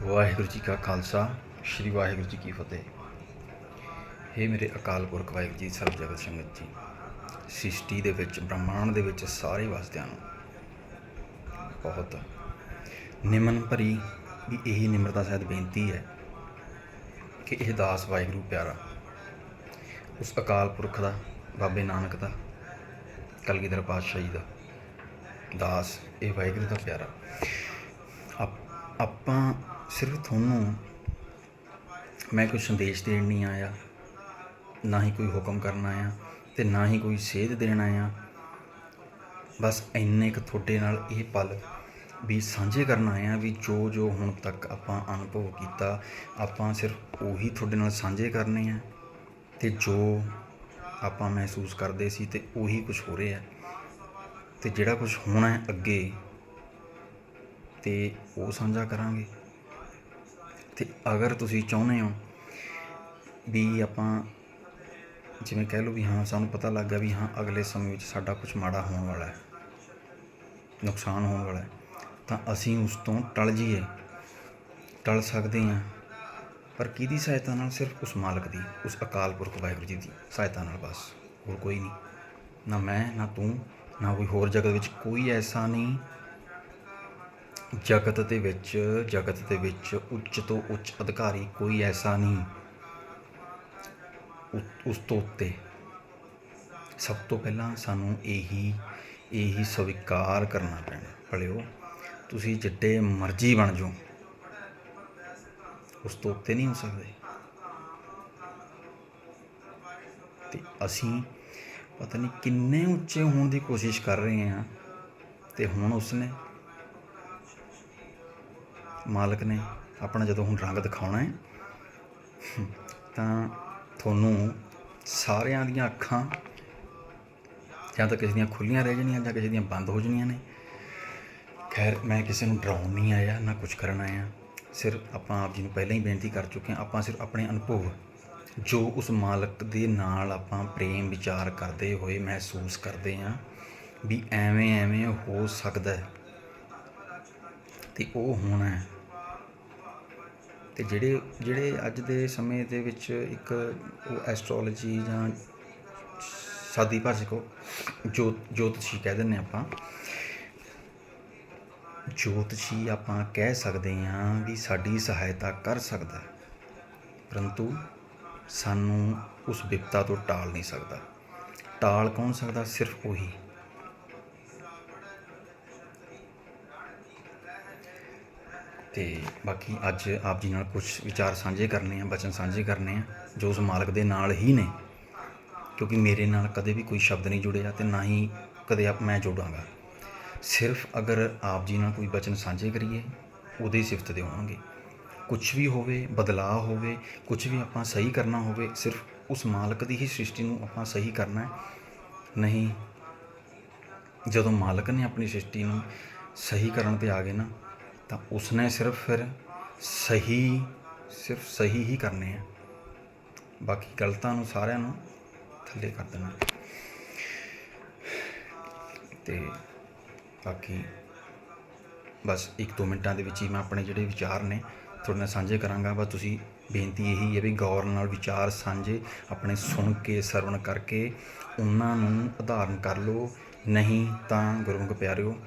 ਵਾਹਿਗੁਰੂ ਜੀ ਕਾ ਖਾਲਸਾ, ਸ੍ਰੀ ਵਾਹਿਗੁਰੂ ਜੀ ਕੀ ਫਤਿਹ। ਇਹ ਮੇਰੇ ਅਕਾਲ ਪੁਰਖ ਵਾਹਿਗੁਰੂ ਜੀ, ਸਰਬ ਜਗਤ ਸੰਗਤ ਜੀ, ਸ੍ਰਿਸ਼ਟੀ ਦੇ ਵਿੱਚ, ਬ੍ਰਹਮਾਂਡ ਦੇ ਵਿੱਚ ਸਾਰੇ ਵਸਦਿਆਂ ਨੂੰ ਬਹੁਤ ਨਿਮਨ ਭਰੀ ਵੀ ਇਹੀ ਨਿਮਰਤਾ ਸਹਿਤ ਬੇਨਤੀ ਹੈ ਕਿ ਇਹ ਦਾਸ ਵਾਹਿਗੁਰੂ ਪਿਆਰਾ, ਉਸ ਅਕਾਲ ਪੁਰਖ ਦਾ, ਬਾਬੇ ਨਾਨਕ ਦਾ, ਕਲਗੀਧਰ ਪਾਤਸ਼ਾਹ ਜੀ ਦਾ ਦਾਸ ਇਹ ਵਾਹਿਗੁਰੂ ਦਾ ਪਿਆਰਾ। ਆਪ- ਆਪਾਂ ਸਿਰਫ ਤੁਹਾਨੂੰ ਮੈਂ ਕੋਈ ਸੰਦੇਸ਼ ਦੇਣ ਨਹੀਂ ਆਇਆ, ਨਾ ਹੀ ਕੋਈ ਹੁਕਮ ਕਰਨਾ ਆ ਤੇ ਨਾ ਹੀ ਕੋਈ ਸੇਧ ਦੇਣਾ ਆ ਬਸ ਇੰਨੇ ਕੁ ਤੁਹਾਡੇ ਨਾਲ ਇਹ ਪਲ ਵੀ ਸਾਂਝੇ ਕਰਨ ਆ ਵੀ ਜੋ ਜੋ ਹੁਣ ਤੱਕ ਆਪਾਂ ਅਨੁਭਵ ਕੀਤਾ, ਆਪਾਂ ਸਿਰਫ ਉਹੀ ਤੁਹਾਡੇ ਨਾਲ ਸਾਂਝੇ ਕਰਨੇ ਆ ਤੇ ਜੋ ਆਪਾਂ ਮਹਿਸੂਸ ਕਰਦੇ ਸੀ ਤੇ ਉਹੀ ਕੁਝ ਹੋ ਰਿਹਾ। ਤੇ ਜਿਹੜਾ ਕੁਝ ਹੋਣਾ ਹੈ ਅੱਗੇ ਤੇ ਉਹ ਸਾਂਝਾ ਕਰਾਂਗੇ। ਤੇ ਅਗਰ ਤੁਸੀਂ ਚਾਹੁੰਦੇ ਹੋ ਵੀ ਆਪਾਂ ਜਿਵੇਂ ਕਹਿ ਲਓ ਵੀ ਹਾਂ, ਸਾਨੂੰ ਪਤਾ ਲੱਗ ਗਿਆ ਵੀ ਹਾਂ, ਅਗਲੇ ਸਮੇਂ ਵਿੱਚ ਸਾਡਾ ਕੁਝ ਮਾੜਾ ਹੋਣ ਵਾਲਾ ਹੈ, ਨੁਕਸਾਨ ਹੋਣ ਵਾਲਾ ਹੈ, ਤਾਂ ਅਸੀਂ ਉਸ ਤੋਂ ਟਲ ਜੀਏ ਟਲ ਸਕਦੇ ਹਾਂ, ਪਰ ਕਿਹਦੀ ਸਹਾਇਤਾ ਨਾਲ? ਸਿਰਫ ਉਸ ਮਾਲਕ ਦੀ, ਉਸ ਅਕਾਲ ਪੁਰਖ ਵਾਹਿਗੁਰੂ ਜੀ ਦੀ ਸਹਾਇਤਾ ਨਾਲ ਬਸ, ਹੋਰ ਕੋਈ ਨਹੀਂ। ਨਾ ਮੈਂ, ਨਾ ਤੂੰ, ਨਾ ਕੋਈ ਹੋਰ ਜਗਤ ਵਿੱਚ ਕੋਈ ਐਸਾ ਨਹੀਂ ਜਗਤ ਦੇ ਵਿੱਚ, ਜਗਤ ਦੇ ਵਿੱਚ ਉੱਚ ਤੋਂ ਉੱਚ ਅਧਿਕਾਰੀ ਕੋਈ ਐਸਾ ਨਹੀਂ। ਉ- ਉਸ ਤੋਂ ਉੱਤੇ। ਸਭ ਤੋਂ ਪਹਿਲਾਂ ਸਾਨੂੰ ਇਹੀ ਇਹੀ ਸਵੀਕਾਰ ਕਰਨਾ ਪੈਣਾ। ਭਲਿਓ, ਤੁਸੀਂ ਜਿੱਡੇ ਮਰਜ਼ੀ ਬਣ ਜਾਓ। ਉਸ ਤੋਂ ਉੱਤੇ ਨਹੀਂ ਹੋ ਸਕਦੇ। ਤੇ ਅਸੀਂ ਪਤਾ ਨਹੀਂ ਕਿੰਨੇ ਉੱਚੇ ਹੋਣ ਦੀ ਕੋਸ਼ਿਸ਼ ਕਰ ਰਹੇ ਹਾਂ। ਤੇ ਹੁਣ ਉਸਨੇ ਮਾਲਕ ਨੇ ਆਪਣਾ ਜਦੋਂ ਹੁਣ ਰੰਗ ਦਿਖਾਉਣਾ ਹੈ, ਤਾਂ ਤੁਹਾਨੂੰ ਸਾਰਿਆਂ ਦੀਆਂ ਅੱਖਾਂ ਜਾਂ ਤਾਂ ਕਿਸੇ ਦੀਆਂ ਖੁੱਲੀਆਂ ਰਹਿ ਜਾਣੀਆਂ ਜਾਂ ਕਿਸੇ ਦੀਆਂ ਬੰਦ ਹੋ ਜਾਣੀਆਂ ਨੇ। ਖੈਰ, ਮੈਂ ਕਿਸੇ ਨੂੰ ਡਰਾਉਣ ਨਹੀਂ ਆਇਆ, ਨਾ ਕੁਝ ਕਰਨ ਆਇਆ। ਸਿਰਫ ਆਪਾਂ ਆਪ ਜੀ ਨੂੰ ਪਹਿਲਾਂ ਹੀ ਬੇਨਤੀ ਕਰ ਚੁੱਕੇ ਹਾਂ, ਆਪਾਂ ਸਿਰਫ ਆਪਣੇ ਅਨੁਭਵ ਜੋ ਉਸ ਮਾਲਕ ਦੇ ਨਾਲ ਆਪਾਂ ਪ੍ਰੇਮ ਵਿਚਾਰ ਕਰਦੇ ਹੋਏ ਮਹਿਸੂਸ ਕਰਦੇ ਹਾਂ, ਵੀ ਐਵੇਂ ਐਵੇਂ ਹੋ ਸਕਦਾ ਹੈ। ਤੇ ਉਹ ਹੋਣਾ ਹੈ। ਅਤੇ ਜਿਹੜੇ ਜਿਹੜੇ ਅੱਜ ਦੇ ਸਮੇਂ ਦੇ ਵਿੱਚ ਇੱਕ ਉਹ ਐਸਟ੍ਰੋਲੋਜੀ ਜਾਂ ਸਾਦੀ ਭਾਸ਼ਾ ਕੋ ਜੋਤ, ਜੋਤਸ਼ੀ ਕਹਿ ਦਿੰਦੇ ਆਪਾਂ। ਜੋਤਸ਼ੀ ਆਪਾਂ ਕਹਿ ਸਕਦੇ ਹਾਂ ਵੀ ਸਾਡੀ ਸਹਾਇਤਾ ਕਰ ਸਕਦਾ ਪਰੰਤੂ ਸਾਨੂੰ ਉਸ ਵਿਪਤਾ ਤੋਂ ਟਾਲ ਨਹੀਂ ਸਕਦਾ। ਟਾਲ ਕੌਣ ਸਕਦਾ? ਸਿਰਫ ਉਹੀ। ਤੇ ਬਾਕੀ ਅੱਜ ਆਪ ਜੀ ਨਾਲ ਕੁਝ ਵਿਚਾਰ ਸਾਂਝੇ ਕਰਨੇ ਆ, ਬਚਨ ਸਾਂਝੇ ਕਰਨੇ ਆ, ਜੋ ਉਸ ਮਾਲਕ ਦੇ ਨਾਲ ਹੀ ਨੇ। ਕਿਉਂਕਿ ਮੇਰੇ ਨਾਲ ਕਦੇ ਵੀ ਕੋਈ ਸ਼ਬਦ ਨਹੀਂ ਜੁੜਿਆ ਤੇ ਨਾ ਹੀ ਕਦੇ ਆਪ ਮੈਂ ਜੋੜਾਂਗਾ। ਸਿਰਫ ਅਗਰ ਆਪ ਜੀ ਨਾਲ ਕੋਈ ਬਚਨ ਸਾਂਝੇ ਕਰੀਏ, ਉਹਦੇ ਸਿਫਤ ਦੇ ਹੋਣਗੇ ਕੁਝ ਵੀ ਹੋਵੇ, ਬਦਲਾਅ ਹੋਵੇ ਕੁਝ ਵੀ ਆਪਾਂ ਸਹੀ ਕਰਨਾ ਹੋਵੇ, ਸਿਰਫ ਉਸ ਮਾਲਕ ਦੀ ਹੀ ਸ੍ਰਿਸ਼ਟੀ ਨੂੰ ਆਪਾਂ ਸਹੀ ਕਰਨਾ ਹੈ। ਨਹੀਂ, ਜਦੋਂ ਮਾਲਕ ਨੇ ਆਪਣੀ ਸ੍ਰਿਸ਼ਟੀ ਨੂੰ ਸਹੀ ਕਰਨ ਤੇ ਆ ਗਏ ਨਾ ਤਾਂ ਉਸਨੇ ਸਿਰਫ ਫਿਰ ਸਹੀ, ਸਿਰਫ ਸਹੀ ਹੀ ਕਰਨੇ ਆ। ਬਾਕੀ ਗਲਤਾਂ ਨੂੰ ਸਾਰਿਆਂ ਨੂੰ ਥੱਲੇ ਕਰ ਦੇਣਾ। ਤੇ ਬਾਕੀ ਬਸ 1-2 ਮਿੰਟਾਂ ਦੇ ਵਿੱਚ ਹੀ ਮੈਂ ਆਪਣੇ ਜਿਹੜੇ ਵਿਚਾਰ ਨੇ ਤੁਹਾਡੇ ਨਾਲ ਸਾਂਝੇ ਕਰਾਂਗਾ। ਬਸ ਤੁਸੀਂ ਬੇਨਤੀ ਇਹੀ ਹੈ ਵੀ ਗੌਰ ਨਾਲ ਵਿਚਾਰ ਸਾਂਝੇ ਆਪਣੇ ਸੁਣ ਕੇ, ਸਰਵਣ ਕਰਕੇ, ਉਹਨਾਂ ਨੂੰ ਉਦਾਹਰਨ ਕਰ ਲਓ। ਨਹੀਂ ਤਾਂ ਗੁਰਮੁਖ ਪਿਆਰਿਓ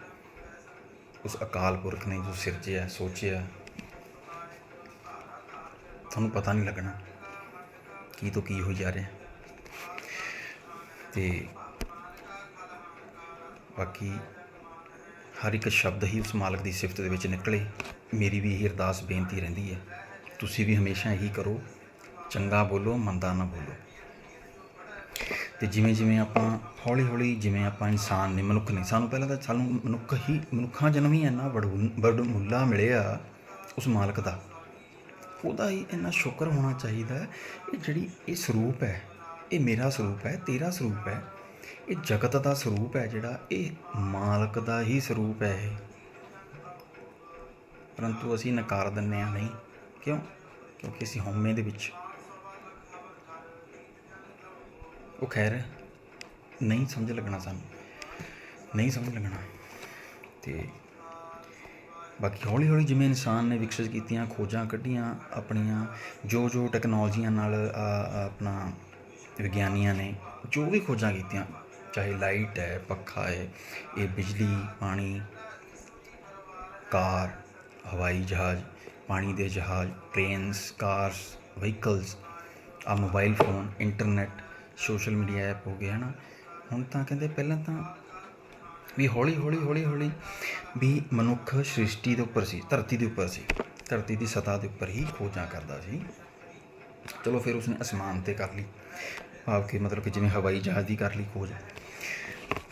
ਉਸ ਅਕਾਲ ਪੁਰਖ ਨੇ ਜੋ ਸਿਰਜਿਆ, ਸੋਚਿਆ, ਤੁਹਾਨੂੰ ਪਤਾ ਨਹੀਂ ਲੱਗਣਾ ਕੀ ਤੋਂ ਕੀ ਹੋ ਜਾ ਰਿਹਾ। ਤੇ ਬਾਕੀ ਹਰ ਇੱਕ ਸ਼ਬਦ ਹੀ ਉਸ ਮਾਲਕ ਦੀ ਸਿਫਤ ਦੇ ਵਿੱਚ ਨਿਕਲੇ। ਮੇਰੀ ਵੀ ਇਹ ਅਰਦਾਸ, ਬੇਨਤੀ ਰਹਿੰਦੀ ਹੈ। ਤੁਸੀਂ ਵੀ ਹਮੇਸ਼ਾ ਇਹੀ ਕਰੋ। ਚੰਗਾ ਬੋਲੋ, ਮੰਦਾ ਨਾ ਬੋਲੋ। ਤੇ ਜਿਵੇਂ ਜਿਵੇਂ ਆਪਾਂ ਹੌਲੀ ਹੌਲੀ ਜਿਵੇਂ ਆਪਾਂ ਇਨਸਾਨ ਨੇ, ਮਨੁੱਖ ਨੇ, ਸਾਨੂੰ ਪਹਿਲਾਂ ਤਾਂ ਸਾਨੂੰ ਮਨੁੱਖ ਹੀ, ਮਨੁੱਖਾਂ ਜਨਮ ਹੀ ਇੰਨਾ ਵਡੂ ਵਡਮੁੱਲਾ ਮਿਲਿਆ ਉਸ ਮਾਲਕ ਦਾ। ਉਹਦਾ ਹੀ ਇੰਨਾ ਸ਼ੁਕਰ ਹੋਣਾ ਚਾਹੀਦਾ ਇਹ ਜਿਹੜੀ ਇਹ ਸਰੂਪ ਹੈ, ਇਹ ਮੇਰਾ ਸਰੂਪ ਹੈ, ਤੇਰਾ ਸਰੂਪ ਹੈ, ਇਹ ਜਗਤ ਦਾ ਸਰੂਪ ਹੈ ਜਿਹੜਾ, ਇਹ ਮਾਲਕ ਦਾ ਹੀ ਸਰੂਪ ਹੈ ਇਹ। ਪਰੰਤੂ ਅਸੀਂ ਨਕਾਰ ਦਿੰਨੇ ਆ ਨਹੀਂ, ਕਿਉਂ? ਕਿਉਂਕਿ ਅਸੀਂ ਹਉਮੈ ਦੇ ਵਿੱਚ ਉਹ ਖੈਰ ਨਹੀਂ ਸਮਝ ਲੱਗਣਾ ਸਾਨੂੰ, ਨਹੀਂ ਸਮਝ ਲੱਗਣਾ। ਤੇ ਬਾਕੀ ਹੌਲੀ ਹੌਲੀ ਜਿਵੇਂ ਇਨਸਾਨ ਨੇ ਵਿਕਸਿਤ ਕੀਤੀਆਂ ਖੋਜਾਂ ਕੱਢੀਆਂ ਆਪਣੀਆਂ ਜੋ ਜੋ ਟੈਕਨੋਲੋਜੀਆਂ ਨਾਲ ਆਪਣਾ ਵਿਗਿਆਨੀਆਂ ਨੇ ਜੋ ਵੀ ਖੋਜਾਂ ਕੀਤੀਆਂ, ਚਾਹੇ ਲਾਈਟ ਹੈ, ਪੱਖਾ ਹੈ, ਇਹ ਬਿਜਲੀ, ਪਾਣੀ, ਕਾਰ, ਹਵਾਈ ਜਹਾਜ਼, ਪਾਣੀ ਦੇ ਜਹਾਜ਼, ਟ੍ਰੇਨਸ, ਕਾਰਸ, ਵਹੀਕਲਸ ਆ mobile phone, internet social media app ਹੋ ਗਏ ਹਨਾ। ਹੁਣ ਤਾਂ ਕਹਿੰਦੇ ਪਹਿਲਾਂ ਤਾਂ ਵੀ ਹੌਲੀ ਹੌਲੀ ਹੌਲੀ ਹੌਲੀ ਵੀ ਮਨੁੱਖ ਸ੍ਰਿਸ਼ਟੀ ਦੇ ਉੱਪਰ ਸੀ, ਧਰਤੀ ਦੇ ਉੱਪਰ ਸੀ। ਧਰਤੀ ਦੀ ਸਤ੍ਹਾ ਦੇ ਉੱਪਰ ਹੀ ਖੋਜਾਂ ਕਰਦਾ ਸੀ। ਚਲੋ ਫਿਰ ਉਸਨੇ ਅਸਮਾਨ ਤੇ ਕਰ ਲਈ। ਭਾਵ ਕਿ ਮਤਲਬ ਕਿ ਜਿਵੇਂ ਹਵਾਈ ਜਹਾਜ਼ ਦੀ ਕਰ ਲਈ ਖੋਜ।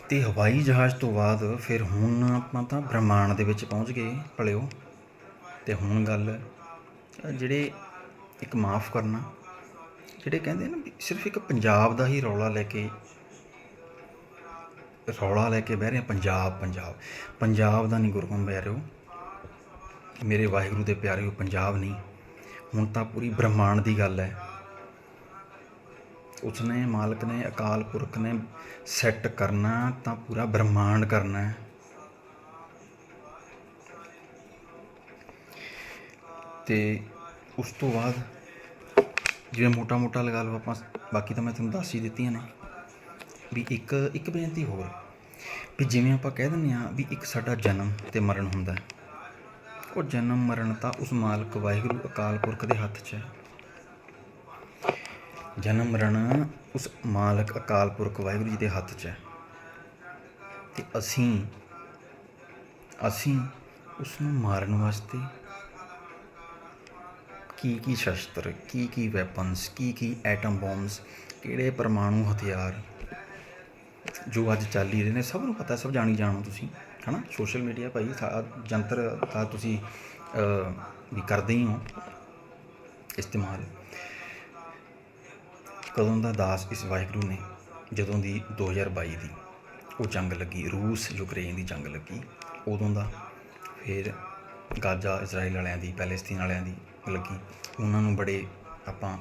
ਤੇ ਹਵਾਈ ਜਹਾਜ਼ ਤੋਂ ਬਾਅਦ ਫਿਰ ਹੁਣ ਆਪਾਂ ਤਾਂ ਬ੍ਰਹਮਾਂਡ ਦੇ ਵਿੱਚ ਪਹੁੰਚ ਗਏ, ਭਲਿਓ। ਤੇ ਹੁਣ ਗੱਲ ਜਿਹੜੇ ਇੱਕ ਮਾਫ ਕਰਨਾ, ਜਿਹੜੇ ਕਹਿੰਦੇ ਨਾ ਸਿਰਫ ਇੱਕ ਪੰਜਾਬ ਦਾ ਹੀ ਰੌਲਾ ਲੈ ਕੇ ਰੌਲਾ ਲੈ ਕੇ ਬਹਿ ਰਹੇ ਪੰਜਾਬ ਪੰਜਾਬ। ਪੰਜਾਬ ਦਾ ਨਹੀਂ ਗੁਰਗੁਣ ਬਹਿ ਰਹੇ ਹੋ। ਮੇਰੇ ਵਾਹਿਗੁਰੂ ਦੇ ਪਿਆਰਿਓ ਪੰਜਾਬ ਨਹੀਂ। ਹੁਣ ਤਾਂ ਪੂਰੀ ਬ੍ਰਹਮਾਂਡ ਦੀ ਗੱਲ ਹੈ। ਉਸਨੇ, ਮਾਲਕ ਨੇ, ਅਕਾਲ ਪੁਰਖ ਨੇ ਸੈੱਟ ਕਰਨਾ, ਤਾਂ ਪੂਰਾ ਬ੍ਰਹਮਾਂਡ ਕਰਨਾ ਹੈ। ਤੇ ਉਸ ਤੋਂ ਬਾਅਦ ਜਿਵੇਂ ਮੋਟਾ ਮੋਟਾ ਲਗਾ ਲਓ ਆਪਾਂ, ਬਾਕੀ ਤਾਂ ਮੈਂ ਤੁਹਾਨੂੰ ਦੱਸ ਹੀ ਦਿੱਤੀਆਂ ਨੇ ਵੀ ਇੱਕ ਇੱਕ ਬੇਨਤੀ ਹੋਰ, ਵੀ ਜਿਵੇਂ ਆਪਾਂ ਕਹਿ ਦਿੰਦੇ ਆ ਵੀ ਇੱਕ ਸਾਡਾ ਜਨਮ ਤੇ ਮਰਨ ਹੁੰਦਾ ਹੈ, ਉਹ ਜਨਮ ਮਰਨ ਤਾਂ ਉਸ ਮਾਲਕ ਵਾਹਿਗੁਰੂ ਅਕਾਲ ਪੁਰਖ ਦੇ ਹੱਥ 'ਚ ਹੈ। ਜਨਮ ਮਰਨ ਉਸ ਮਾਲਕ ਅਕਾਲ ਪੁਰਖ ਵਾਹਿਗੁਰੂ ਜੀ ਦੇ ਹੱਥ 'ਚ ਹੈ। ਤੇ ਅਸੀਂ ਅਸੀਂ ਉਸ ਨੂੰ ਮਾਰਨ ਵਾਸਤੇ ਕੀ ਕੀ ਸ਼ਸਤਰ, ਕੀ ਕੀ ਵੈਪਨਸ ਕੀ ਕੀ ਐਟਮ ਬੰਬਸ ਕਿਹੜੇ ਪਰਮਾਣੂ ਹਥਿਆਰ ਜੋ ਅੱਜ ਚੱਲ ਹੀ ਰਹੇ ਨੇ, ਸਭ ਨੂੰ ਪਤਾ, ਸਭ ਜਾਣੀ ਜਾਣੋ ਤੁਸੀਂ, ਹਨਾ? ਸੋਸ਼ਲ ਮੀਡੀਆ ਭਾਈ ਜੰਤਰ ਤਾਂ ਤੁਸੀਂ ਵੀ ਕਰਦੇ ਹੀ ਹੋ ਇਸਤੇਮਾਲ। ਕਦੋਂ ਦਾ ਦਾਸ ਇਸ ਵਾਹਿਗੁਰੂ ਨੇ, ਜਦੋਂ ਦੀ 2022 ਦੀ ਉਹ ਜੰਗ ਲੱਗੀ, ਰੂਸ, ਯੂਕਰੇਨ ਦੀ ਜੰਗ ਲੱਗੀ, ਉਦੋਂ ਦਾ, ਫਿਰ ਗਾਜ਼ਾ ਇਜ਼ਰਾਈਲ ਵਾਲਿਆਂ ਦੀ ਪੈਲੇਸਤੀਨ ਵਾਲਿਆਂ ਦੀ ਲੱਗੀ। ਉਹਨਾਂ ਨੂੰ ਬੜੇ ਆਪਾਂ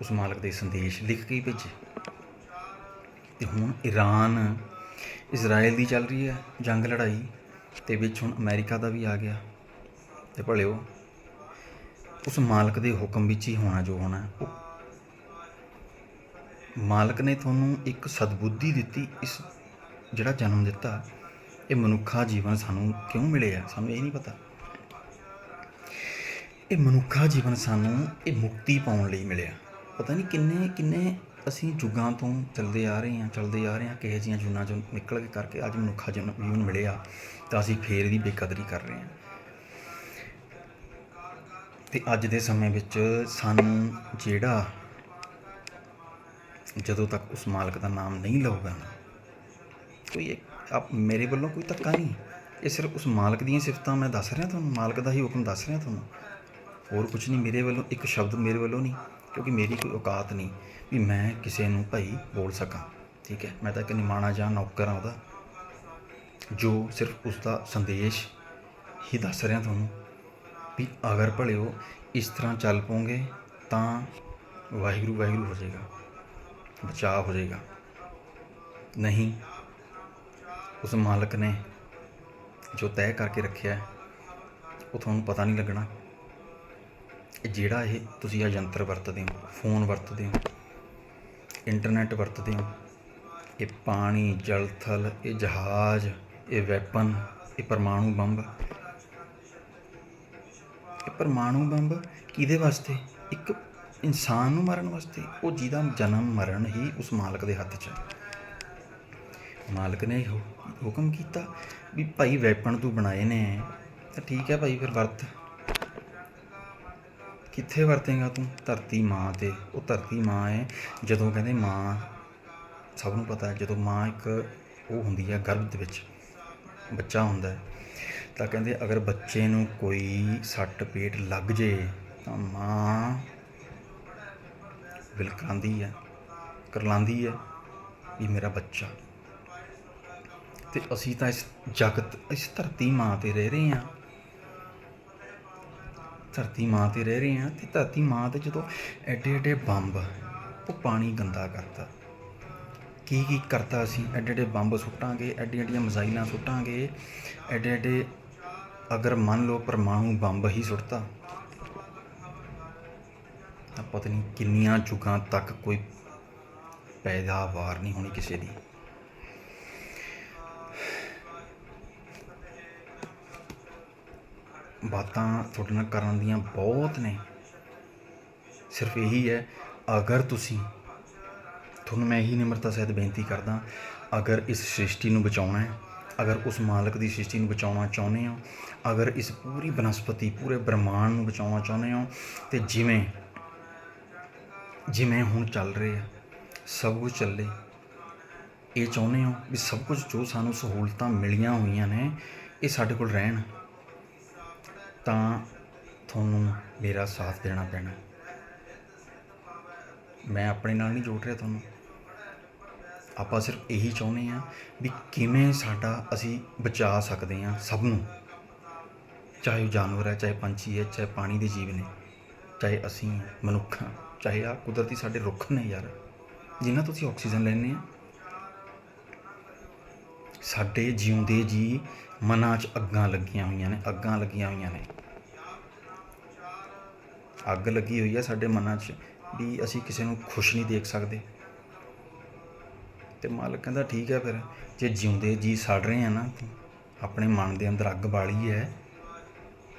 ਉਸ ਮਾਲਕ ਦੇ ਸੰਦੇਸ਼ ਲਿਖ ਕੇ ਹੀ ਭੇਜੇ। ਤੇ ਹੁਣ ਈਰਾਨ ਇਜ਼ਰਾਈਲ ਦੀ ਚੱਲ ਰਹੀ ਹੈ ਜੰਗ ਲੜਾਈ, ਤੇ ਵਿੱਚ ਹੁਣ ਅਮਰੀਕਾ ਦਾ ਵੀ ਆ ਗਿਆ। ਤੇ ਭਲਿਓ, ਉਸ ਮਾਲਕ ਦੇ ਹੁਕਮ ਵਿੱਚ ਹੀ ਹੋਣਾ ਜੋ ਹੋਣਾ ਮਾਲਕ ਨੇ ਤੁਹਾਨੂੰ ਇੱਕ ਸਦਬੁੱਧੀ ਦਿੱਤੀ, ਇਸ ਜਿਹੜਾ ਜਨਮ ਦਿੱਤਾ, ਇਹ ਮਨੁੱਖਾ ਜੀਵਨ ਸਾਨੂੰ ਕਿਉਂ ਮਿਲਿਆ? ਸਾਨੂੰ ਇਹ ਨਹੀਂ ਪਤਾ। ਇਹ ਮਨੁੱਖਾ ਜੀਵਨ ਸਾਨੂੰ ਇਹ ਮੁਕਤੀ ਪਾਉਣ ਲਈ ਮਿਲਿਆ। ਪਤਾ ਨਹੀਂ ਕਿੰਨੇ ਕਿੰਨੇ ਅਸੀਂ ਯੁੱਗਾਂ ਤੋਂ ਚੱਲਦੇ ਆ ਰਹੇ ਹਾਂ, ਚੱਲਦੇ ਆ ਰਹੇ ਹਾਂ, ਕਿਹੋ ਜਿਹੀਆਂ ਜੁਨਾਂ ਚੋਂ ਨਿਕਲ ਕੇ ਕਰਕੇ ਅੱਜ ਮਨੁੱਖਾ ਜਨ- ਜੀਵਨ ਮਿਲਿਆ, ਤਾਂ ਅਸੀਂ ਫੇਰ ਇਹਦੀ ਬੇਕਦਰੀ ਕਰ ਰਹੇ ਹਾਂ। ਤੇ ਅੱਜ ਦੇ ਸਮੇਂ ਵਿੱਚ ਸਾਨੂੰ ਜਿਹੜਾ ਜਦੋਂ ਤੱਕ ਉਸ ਮਾਲਕ ਦਾ ਨਾਮ ਨਹੀਂ ਲਊਗਾ ਕੋਈ ਆਪ ਮੇਰੇ ਵੱਲੋਂ ਕੋਈ ਧੱਕਾ ਨਹੀਂ। ਇਹ ਸਿਰਫ ਉਸ ਮਾਲਕ ਦੀਆਂ ਸਿਫਤਾਂ ਮੈਂ ਦੱਸ ਰਿਹਾ ਤੁਹਾਨੂੰ, ਮਾਲਕ ਦਾ ਹੀ ਹੁਕਮ ਦੱਸ ਰਿਹਾ ਤੁਹਾਨੂੰ। ਹੋਰ ਕੁਝ ਨਹੀਂ, ਮੇਰੇ ਵੱਲੋਂ, ਇੱਕ ਸ਼ਬਦ ਮੇਰੇ ਵੱਲੋਂ ਨਹੀਂ, ਕਿਉਂਕਿ ਮੇਰੀ ਕੋਈ ਔਕਾਤ ਨਹੀਂ ਵੀ ਮੈਂ ਕਿਸੇ ਨੂੰ ਭਾਈ ਬੋਲ ਸਕਾਂ, ਠੀਕ ਹੈ? ਮੈਂ ਤਾਂ ਇੱਕ ਨਿਮਾਣਾ ਜਾਂ ਨੌਕਰ ਹਾਂ ਉਹਦਾ, ਜੋ ਸਿਰਫ ਉਸ ਦਾ ਸੰਦੇਸ਼ ਹੀ ਦੱਸ ਰਿਹਾ ਤੁਹਾਨੂੰ ਵੀ ਅਗਰ ਭਲਿਓ ਇਸ ਤਰ੍ਹਾਂ ਚੱਲ ਪੋਗੇ ਤਾਂ ਵਾਹਿਗੁਰੂ ਵਾਹਿਗੁਰੂ ਹੋ ਜਾਏਗਾ, ਬਚਾਅ ਹੋ ਜਾਏਗਾ। ਨਹੀਂ, ਉਸ ਮਾਲਕ ਨੇ ਜੋ ਤੈਅ ਕਰਕੇ ਰੱਖਿਆ, ਉਹ ਤੁਹਾਨੂੰ ਪਤਾ ਨਹੀਂ ਲੱਗਣਾ। ਜਿਹੜਾ ਇਹ ਤੁਸੀਂ ਆ ਯੰਤਰ ਵਰਤਦੇ ਹੋ, ਫੋਨ ਵਰਤਦੇ ਹੋ, ਇੰਟਰਨੈਟ ਵਰਤਦੇ ਹੋ, ਇਹ ਪਾਣੀ, ਜਲ ਥਲ, ਇਹ ਜਹਾਜ਼, ਇਹ ਵੈਪਨ, ਇਹ ਪਰਮਾਣੂ ਬੰਬ, ਇਹ ਪਰਮਾਣੂ ਬੰਬ ਕਿਹਦੇ ਵਾਸਤੇ? ਇੱਕ ਇਨਸਾਨ ਨੂੰ ਮਾਰਨ ਵਾਸਤੇ। ਉਹ ਜਿਹਦਾ ਜਨਮ ਮਰਨ ਹੀ ਉਸ ਮਾਲਕ ਦੇ ਹੱਥ 'ਚ ਹੈ। ਮਾਲਕ ਨੇ ਹੁ- ਹੁਕਮ ਕੀਤਾ ਵੀ ਭਾਈ ਵੈਪਨ ਤੂੰ ਬਣਾਏ ਨੇ, ਤਾਂ ਠੀਕ ਹੈ ਭਾਈ ਫਿਰ ਵਰਤ। ਕਿੱਥੇ ਵਰਤੇਗਾ ਤੂੰ? ਧਰਤੀ ਮਾਂ ਤੇ। ਉਹ ਧਰਤੀ ਮਾਂ ਹੈ ਜਦੋਂ ਕਹਿੰਦੇ ਮਾਂ, ਸਭ ਨੂੰ ਪਤਾ ਹੈ, ਜਦੋਂ ਮਾਂ ਇੱਕ ਉਹ ਹੁੰਦੀ ਹੈ, ਗਰਭ ਦੇ ਵਿੱਚ ਬੱਚਾ ਹੁੰਦਾ ਹੈ, ਤਾਂ ਕਹਿੰਦੇ ਅਗਰ ਬੱਚੇ ਨੂੰ ਕੋਈ ਸੱਟ ਪੇਟ ਲੱਗ ਜੇ, ਤਾਂ ਮਾਂ ਵਿਲਕਾਂਦੀ ਹੈ, ਕਰਲਾਂਦੀ ਹੈ ਵੀ ਮੇਰਾ ਬੱਚਾ। ਤੇ ਅਸੀਂ ਤਾਂ ਇਸ ਜਗਤ, ਇਸ ਧਰਤੀ ਮਾਂ ਤੇ ਰਹਿ ਰਹੇ ਹਾਂ। ਧਰਤੀ ਮਾਂ ਤੇ ਰਹਿ ਰਹੇ ਹਾਂ ਤੇ ਧਰਤੀ ਮਾਂ ਤੇ ਜਦੋਂ ਐਡੇ ਐਡੇ ਬੰਬ ਉਹ ਪਾਣੀ ਗੰਦਾ ਕਰਤਾ। ਕੀ ਕੀ ਕਰਤਾ ਅਸੀਂ? ਐਡੇ ਐਡੇ ਬੰਬ ਸੁੱਟਾਂਗੇ, ਐਡੀ ਐਡੀਆਂ ਮਿਜ਼ਾਈਲਾਂ ਸੁੱਟਾਂਗੇ, ਐਡੇ ਐਡੇ ਅਗਰ ਮੰਨ ਲਓ ਪਰਮਾਣੂ ਬੰਬ ਹੀ ਸੁੱਟਤਾ, ਤਾਂ ਪਤਾ ਨਹੀਂ ਕਿੰਨੀਆਂ ਯੁੱਗਾਂ ਤੱਕ ਕੋਈ ਪੈਦਾਵਾਰ ਨਹੀਂ ਹੋਣੀ ਕਿਸੇ ਦੀ। ਬਾਤਾਂ ਤੁਹਾਡੇ ਨਾਲ ਕਰਨ ਦੀਆਂ ਬਹੁਤ ਨੇ। ਸਿਰਫ ਇਹੀ ਹੈ, ਅਗਰ ਤੁਸੀਂ, ਤੁਹਾਨੂੰ ਮੈਂ ਇਹੀ ਨਿਮਰਤਾ ਸਹਿਤ ਬੇਨਤੀ ਕਰਦਾ, ਅਗਰ ਇਸ ਸ੍ਰਿਸ਼ਟੀ ਨੂੰ ਬਚਾਉਣਾ ਹੈ, ਅਗਰ ਉਸ ਮਾਲਕ ਦੀ ਸ੍ਰਿਸ਼ਟੀ ਨੂੰ ਬਚਾਉਣਾ ਚਾਹੁੰਦੇ ਹੋ, ਅਗਰ ਇਸ ਪੂਰੀ ਬਨਸਪਤੀ, ਪੂਰੇ ਬ੍ਰਹਮਾਂਡ ਨੂੰ ਬਚਾਉਣਾ ਚਾਹੁੰਦੇ ਹੋ, ਤੇ ਜਿਵੇਂ ਜਿਵੇਂ ਹੁਣ ਚੱਲ ਰਹੇ ਆ, ਸਭ ਕੁਝ ਚੱਲੇ, ਇਹ ਚਾਹੁੰਦੇ ਹੋ ਵੀ ਸਭ ਕੁਝ ਜੋ ਸਾਨੂੰ ਸਹੂਲਤਾਂ ਮਿਲੀਆਂ ਹੋਈਆਂ ਨੇ, ਇਹ ਸਾਡੇ ਕੋਲ ਰਹਿਣ। ਤਾਂ ਤੁਹਾਨੂੰ ਮੇਰਾ ਸਾਥ ਦੇਣਾ ਪੈਣਾ। ਮੈਂ ਆਪਣੇ ਨਾਲ ਨਹੀਂ ਜੋੜ ਰਿਹਾ ਤੁਹਾਨੂੰ। ਆਪਾਂ ਸਿਰਫ ਇਹੀ ਚਾਹੁੰਦੇ ਆ ਵੀ ਕਿਵੇਂ ਸਾਡਾ ਅਸੀਂ ਬਚਾ ਸਕਦੇ ਆ ਸਭ ਨੂੰ। ਚਾਹੇ ਉਹ ਜਾਨਵਰ ਹੈ, ਚਾਹੇ ਪੰਛੀ ਹੈ, ਚਾਹੇ ਪਾਣੀ ਦੇ ਜੀਵ ਨੇ, ਚਾਹੇ ਅਸੀਂ ਮਨੁੱਖ ਹਾਂ, ਚਾਹੇ ਆ ਕੁਦਰਤੀ ਸਾਡੇ ਰੁੱਖ ਨੇ ਯਾਰ ਜਿਨ੍ਹਾਂ ਤੋਂ ਅਸੀਂ ਆਕਸੀਜਨ ਲੈਂਦੇ ਆ ਸਾਡੇ ਜਿਉਂਦੇ ਜੀ ਮਨਾਂ 'ਚ ਅੱਗਾਂ ਲੱਗੀਆਂ ਹੋਈਆਂ ਨੇ, ਅੱਗਾਂ ਲੱਗੀਆਂ ਹੋਈਆਂ ਨੇ। ਅੱਗ ਲੱਗੀ ਹੋਈ ਹੈ ਸਾਡੇ ਮਨਾਂ 'ਚ ਵੀ ਅਸੀਂ ਕਿਸੇ ਨੂੰ ਖੁਸ਼ ਨਹੀਂ ਦੇਖ ਸਕਦੇ। ਤੇ ਮਾਲਕ ਕਹਿੰਦਾ ਠੀਕ ਹੈ ਫਿਰ, ਜੇ ਜਿਉਂਦੇ ਜੀ ਸੜ ਰਹੇ ਆ ਨਾ, ਆਪਣੇ ਮਨ ਦੇ ਅੰਦਰ ਅੱਗ ਬਾਲੀ ਹੈ,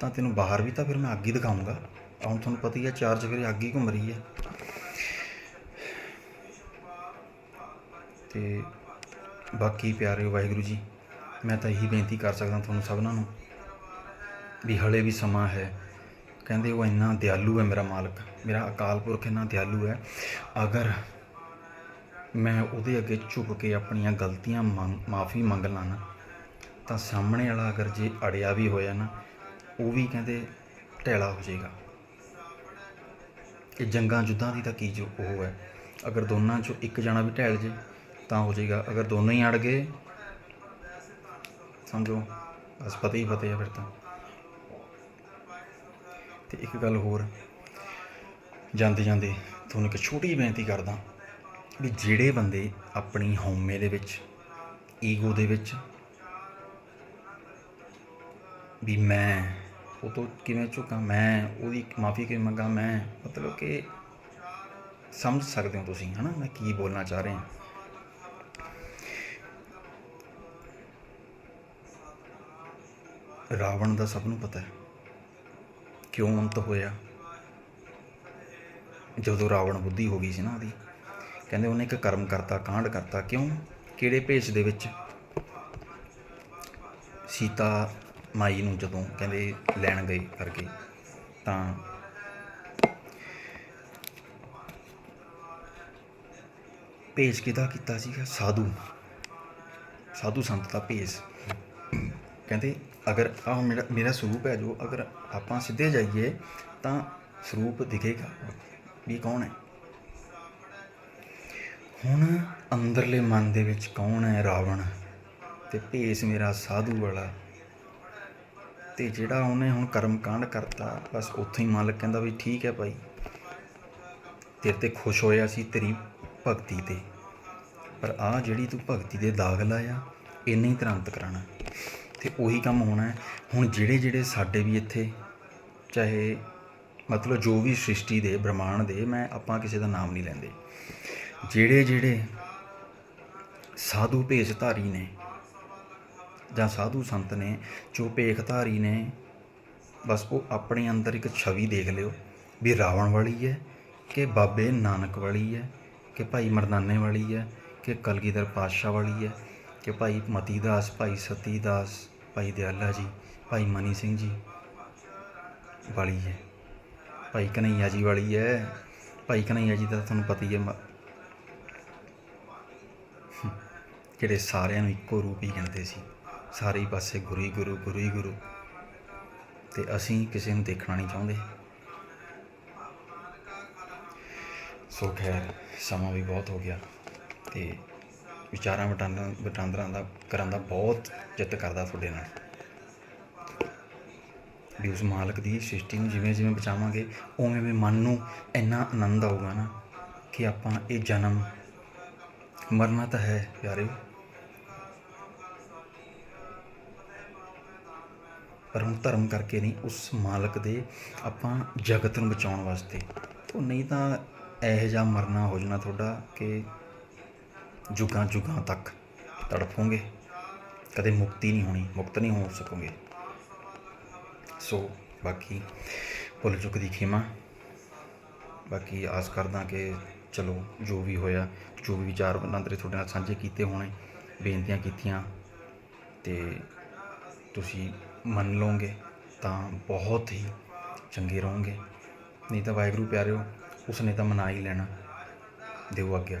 ਤਾਂ ਤੈਨੂੰ ਬਾਹਰ ਵੀ ਤਾਂ ਫਿਰ ਮੈਂ ਅੱਗ ਹੀ ਦਿਖਾਉਂਗਾ ਹੁਣ ਤੁਹਾਨੂੰ ਪਤਾ ਹੀ ਹੈ ਚਾਰ ਚਫੇਰੇ ਅੱਗ ਹੀ ਘੁੰਮ ਰਹੀ ਹੈ ਤੇ ਬਾਕੀ ਪਿਆਰੇ ਵਾਹਿਗੁਰੂ ਜੀ, ਮੈਂ ਤਾਂ ਇਹੀ ਬੇਨਤੀ ਕਰ ਸਕਦਾ ਤੁਹਾਨੂੰ ਸਭਨਾਂ ਨੂੰ ਵੀ ਹਲੇ ਵੀ ਸਮਾਂ ਹੈ। ਕਹਿੰਦੇ ਉਹ ਇੰਨਾ ਦਿਆਲੂ ਹੈ ਮੇਰਾ ਮਾਲਕ, ਮੇਰਾ ਅਕਾਲ ਪੁਰਖ ਇੰਨਾ ਦਿਆਲੂ ਹੈ। ਅਗਰ ਮੈਂ ਉਹਦੇ ਅੱਗੇ ਝੁਕ ਕੇ ਆਪਣੀਆਂ ਗਲਤੀਆਂ ਮੰਗ, ਮਾਫੀ ਮੰਗ ਲਾਂ ਨਾ, ਤਾਂ ਸਾਹਮਣੇ ਵਾਲਾ ਅਗਰ ਜੇ ਅੜਿਆ ਵੀ ਹੋਇਆ ਨਾ, ਉਹ ਵੀ ਕਹਿੰਦੇ ਢੈਲਾ ਹੋ ਜਾਏਗਾ। ਇਹ ਜੰਗਾਂ ਜੁੱਦਾਂ ਦੀ ਤਾਂ ਕੀ ਜੋ ਉਹ ਹੈ। ਅਗਰ ਦੋਨਾਂ ਚੋਂ ਇੱਕ ਜਣਾ ਵੀ ਢਹਿਲ ਜੇ ਤਾਂ ਹੋ ਜਾਏਗਾ। ਅਗਰ ਦੋਨੋਂ ਹੀ ਅੜ ਗਏ, ਸਮਝੋ, ਬਸ ਪਤਾ ਹੀ ਪਤਾ ਹੈ ਫਿਰ ਤਾਂ। ਤੇ ਇੱਕ ਗੱਲ ਹੋਰ, ਜਾਂਦੇ ਜਾਂਦੇ ਤੁਹਾਨੂੰ ਇੱਕ ਛੋਟੀ ਜਿਹੀ ਬੇਨਤੀ ਕਰਦਾ ਵੀ ਜਿਹੜੇ ਬੰਦੇ ਆਪਣੀ ਹਉਮੈ ਦੇ ਵਿੱਚ, ਈਗੋ ਦੇ ਵਿੱਚ ਵੀ ਮੈਂ, ਉਹ ਤੋਂ ਕਿਵੇਂ ਝੁਕਾਂ, ਮੈਂ, ਉਹਦੀ ਮਾਫੀ ਕਿਵੇਂ ਮੰਗਾ, ਮੈਂ, ਮਤਲਬ ਕਿ ਸਮਝ ਸਕਦੇ ਹੋ ਤੁਸੀਂ, ਹਨਾ, ਮੈਂ ਕੀ ਬੋਲਣਾ ਚਾਹ ਰਿਹਾ। ਰਾਵਣ ਦਾ ਸਭ ਨੂੰ ਪਤਾ ਹੈ। ਕਿਉਂ ਅੰਤ ਹੋਇਆ? ਜਦੋਂ ਰਾਵਣ ਬੁੱਧੀ ਹੋ ਗਈ ਸੀ ਨਾ ਉਹਦੀ, ਕਹਿੰਦੇ ਉਹਨੇ ਇੱਕ ਕਰਮ ਕਰਤਾ, ਕਾਂਡ ਕਰਤਾ। ਕਿਉਂ? ਕਿਹੜੇ ਭੇਸ ਦੇ ਵਿੱਚ? ਸੀਤਾ ਮਾਈ ਨੂੰ ਜਦੋਂ ਕਹਿੰਦੇ ਲੈਣ ਗਏ ਕਰਕੇ ਤਾਂ ਭੇਸ ਕਿਹਦਾ ਕੀਤਾ ਸੀਗਾ? ਸਾਧੂ। ਸਾਧੂ ਸੰਤ ਦਾ ਭੇਸ। ਕਹਿੰਦੇ ਅਗਰ ਆਹ ਮੇਰਾ ਮੇਰਾ ਸਰੂਪ ਹੈ ਜੋ ਅਗਰ ਆਪਾਂ ਸਿੱਧੇ ਜਾਈਏ ਤਾਂ ਸਰੂਪ ਦਿਖੇਗਾ ਵੀ ਕੌਣ ਹੈ। ਹੁਣ ਅੰਦਰਲੇ ਮਨ ਦੇ ਵਿੱਚ ਕੌਣ ਹੈ ਰਾਵਣ ਤੇ ਭੇਸ ਮੇਰਾ ਸਾਧੂ ਵਾਲਾ? ਤੇ ਜਿਹੜਾ ਉਹਨੇ ਹੁਣ ਕਰਮ ਕਾਂਡ ਕਰਤਾ, ਬਸ ਉੱਥੇ ਹੀ ਮਾਲਕ ਕਹਿੰਦਾ ਵੀ ਠੀਕ ਹੈ ਭਾਈ। ਤੇਰੇ ਤੇ ਖੁਸ਼ ਹੋਇਆ ਸੀ ਤੇਰੀ ਭਗਤੀ ਤੇ। ਪਰ ਆ ਜਿਹੜੀ ਤੂੰ ਭਗਤੀ ਦੇ ਦਾਗ ਲਾਇਆ ਇੰਨੇ ਹੀ ਤੁਰੰਤ ਕਰਾਣਾ ਤੇ ਉਹੀ ਕੰਮ ਹੋਣਾ ਹੈ। ਹੁਣ ਜਿਹੜੇ ਜਿਹੜੇ ਸਾਡੇ ਵੀ ਇੱਥੇ ਚਾਹੇ ਮਤਲਬ ਜੋ ਵੀ ਸ੍ਰਿਸ਼ਟੀ ਦੇ ਬ੍ਰਹਮਾਂਡ ਦੇ, ਮੈਂ ਆਪਾਂ ਕਿਸੇ ਦਾ ਨਾਮ ਨਹੀਂ ਲੈਂਦੇ। ਜਿਹੜੇ ਜਿਹੜੇ ਸਾਧੂ ਭੇਸ਼ਧਾਰੀ ਨੇ ਜਾਂ ਸਾਧੂ ਸੰਤ ਨੇ, ਜੋ ਭੇਖਧਾਰੀ ਨੇ, ਬਸ ਉਹ ਆਪਣੇ ਅੰਦਰ ਇੱਕ ਛਵੀ ਦੇਖ ਲਿਓ ਵੀ ਰਾਵਣ ਵਾਲੀ ਹੈ ਕਿ ਬਾਬੇ ਨਾਨਕ ਵਾਲੀ ਹੈ, ਕਿ ਭਾਈ ਮਰਦਾਨੇ ਵਾਲੀ ਹੈ, ਕਿ ਕਲਗੀਧਰ ਪਾਤਸ਼ਾਹ ਵਾਲੀ ਹੈ, ਕਿ ਭਾਈ ਮਤੀ ਦਾਸ ਭਾਈ ਸਤੀ ਦਾਸ ਭਾਈ ਦਿਆਲਾ ਜੀ, ਭਾਈ ਮਨੀ ਸਿੰਘ ਜੀ, ਵਾਲੀ ਹੈ। ਭਾਈ ਕਨਈਆ ਜੀ ਵਾਲੀ ਹੈ। ਭਾਈ ਕਨਈਆ ਜੀ ਦਾ ਤੁਹਾਨੂੰ ਪਤਾ ਹੀ ਹੈ ਜਿਹੜੇ ਸਾਰਿਆਂ ਨੂੰ ਇੱਕੋ ਰੂਪ ਹੀ ਕਹਿੰਦੇ ਸੀ। ਸਾਰੇ ਹੀ ਪਾਸੇ ਗੁਰੂ ਹੀ ਗੁਰੂ ਗੁਰੂ ਹੀ ਗੁਰੂ। ਤੇ ਅਸੀਂ ਕਿਸੇ ਨੂੰ ਦੇਖਣਾ ਨਹੀਂ ਚਾਹੁੰਦੇ। ਸੋ ਖੈਰ, ਸਮਾਂ ਵੀ ਬਹੁਤ ਹੋ ਗਿਆ ਤੇ ਵਿਚਾਰਾਂ ਵਟਾਂਦਰਾਂ ਵਟਾਂਦਰਾਂ ਦਾ ਕਰਨ ਦਾ ਬਹੁਤ ਜਿੱਤ ਕਰਦਾ ਤੁਹਾਡੇ ਨਾਲ। ਵੀ ਉਸ ਮਾਲਕ ਦੀ ਸ੍ਰਿਸ਼ਟੀ ਨੂੰ ਜਿਵੇਂ ਜਿਵੇਂ ਬਚਾਵਾਂਗੇ, ਉਵੇਂ ਵੀ ਮਨ ਨੂੰ ਇੰਨਾ ਆਨੰਦ ਆਊਗਾ ਨਾ ਕਿ ਆਪਾਂ ਇਹ ਜਨਮ ਮਰਨਾ ਤਾਂ ਹੈ ਪਿਆਰੇ ਪਰ ਹੁਣ ਧਰਮ ਕਰਕੇ ਨਹੀਂ, ਉਸ ਮਾਲਕ ਦੇ ਆਪਾਂ ਜਗਤ ਨੂੰ ਬਚਾਉਣ ਵਾਸਤੇ। ਉਹ ਨਹੀਂ ਤਾਂ ਇਹੋ ਜਿਹਾ ਮਰਨਾ ਹੋ ਜਾਣਾ ਤੁਹਾਡਾ ਕਿ ਜੁਗਾਂ ਜੁਗਾਂ ਤੱਕ ਤੜਫੋਗੇ। ਕਦੇ ਮੁਕਤੀ ਨਹੀਂ ਹੋਣੀ, ਮੁਕਤ ਨਹੀਂ ਹੋ ਸਕੋਗੇ। ਸੋ ਬਾਕੀ ਭੁੱਲ ਚੁੱਕ ਦੀ ਖਿਮਾ। ਬਾਕੀ ਆਸ ਕਰਦਾ ਕਿ ਚਲੋ, ਜੋ ਵੀ ਹੋਇਆ, ਜੋ ਵੀ ਵਿਚਾਰ ਬੰਦਰੇ ਤੁਹਾਡੇ ਨਾਲ ਸਾਂਝੇ ਕੀਤੇ ਹੋਣੇ, ਬੇਨਤੀਆਂ ਕੀਤੀਆਂ, ਤੇ ਤੁਸੀਂ ਮੰਨ ਲਓਗੇ ਤਾਂ ਬਹੁਤ ਹੀ ਚੰਗੇ ਰਹੋਗੇ। ਨਹੀਂ ਤਾਂ ਵਾਹਿਗੁਰੂ ਪਿਆਰਿਓ, ਉਸਨੇ ਤਾਂ ਮਨਾ ਹੀ ਲੈਣਾ। ਦਿਓ ਆਗਿਆ।